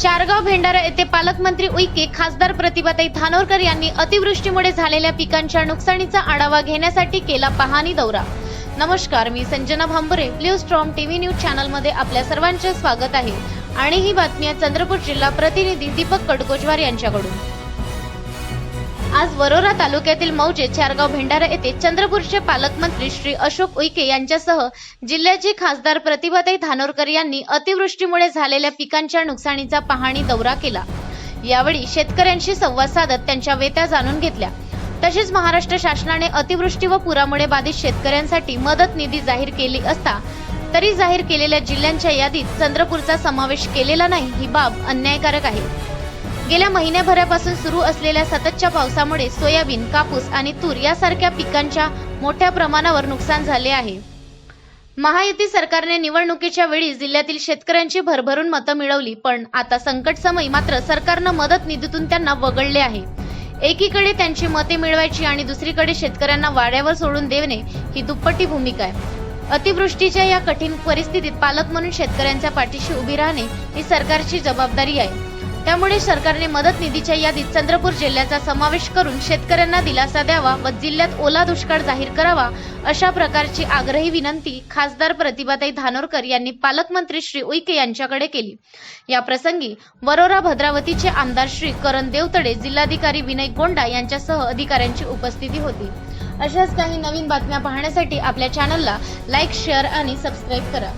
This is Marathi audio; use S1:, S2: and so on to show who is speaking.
S1: चारगाव भेंडारा येथे पालकमंत्री उईके खासदार प्रतिभाताई धानोरकर यांनी अतिवृष्टीमुळे झालेल्या पिकांच्या नुकसानीचा आढावा घेण्यासाठी केला पाहणी दौरा. नमस्कार मी Sanjana Bhambare blue storm TV news चॅनलमध्ये आपल्या सर्वांचे स्वागत आहे. आणि ही बातमी चंद्रपूर जिल्हा प्रतिनिधी दीपक कडकोचवार यांच्याकडून. आज वरोरा तालुक्यातील मौजे चारगाव भेंडारा येथे चंद्रपूरचे पालकमंत्री श्री अशोक उईके यांच्यासह जिल्ह्याचे खासदार प्रतिभाताई धानोरकर यांनी अतिवृष्टीमुळे झालेल्या पिकांच्या नुकसानीचा पाहणी दौरा केला. यावेळी शेतकऱ्यांशी संवाद साधत त्यांच्या वेत्या जाणून घेतल्या. तसेच महाराष्ट्र शासनाने अतिवृष्टी व पुरामुळे बाधित शेतकऱ्यांसाठी मदत निधी जाहीर केली असता तरी जाहीर केलेल्या जिल्ह्यांच्या यादीत चंद्रपूरचा समावेश केलेला नाही ही बाब अन्यायकारक आहे. गेल्या महिन्याभरापासून सुरू असलेल्या सततच्या पावसामुळे सोयाबीन कापूस आणि तूर यासारख्या पिकांच्या मोठ्या प्रमाणावर नुकसान झाले आहे. महायुती सरकारने निवडणुकीच्या वेळी जिल्ह्यातील शेतकऱ्यांची भरभरून मतं मिळवली पण आता संकटसमयी मात्र सरकारनं मदत निधीतून त्यांना वगळले आहे. एकीकडे त्यांची मते मिळवायची आणि दुसरीकडे शेतकऱ्यांना वाड्यावर सोडून देणे ही दुप्पटी भूमिका आहे. अतिवृष्टीच्या या कठीण परिस्थितीत पालक म्हणून शेतकऱ्यांच्या पाठीशी उभी राहणे ही सरकारची जबाबदारी आहे. त्यामुळे सरकारने मदत निधीच्या यादीत चंद्रपूर जिल्ह्याचा समावेश करून शेतकऱ्यांना दिलासा द्यावा व जिल्ह्यात ओला दुष्काळ जाहीर करावा अशा प्रकारची आग्रही विनंती खासदार प्रतिभाताई धानोरकर यांनी पालकमंत्री श्री उईके यांच्याकडे केली. या प्रसंगी वरोरा भद्रावतीचे आमदार श्री करण देवतडे जिल्हाधिकारी विनय गोंडा यांच्यासह अधिकाऱ्यांची उपस्थिती होती. अशाच काही नवीन बातम्या पाहण्यासाठी आपल्या चॅनलला लाईक शेअर आणि सबस्क्राईब करा.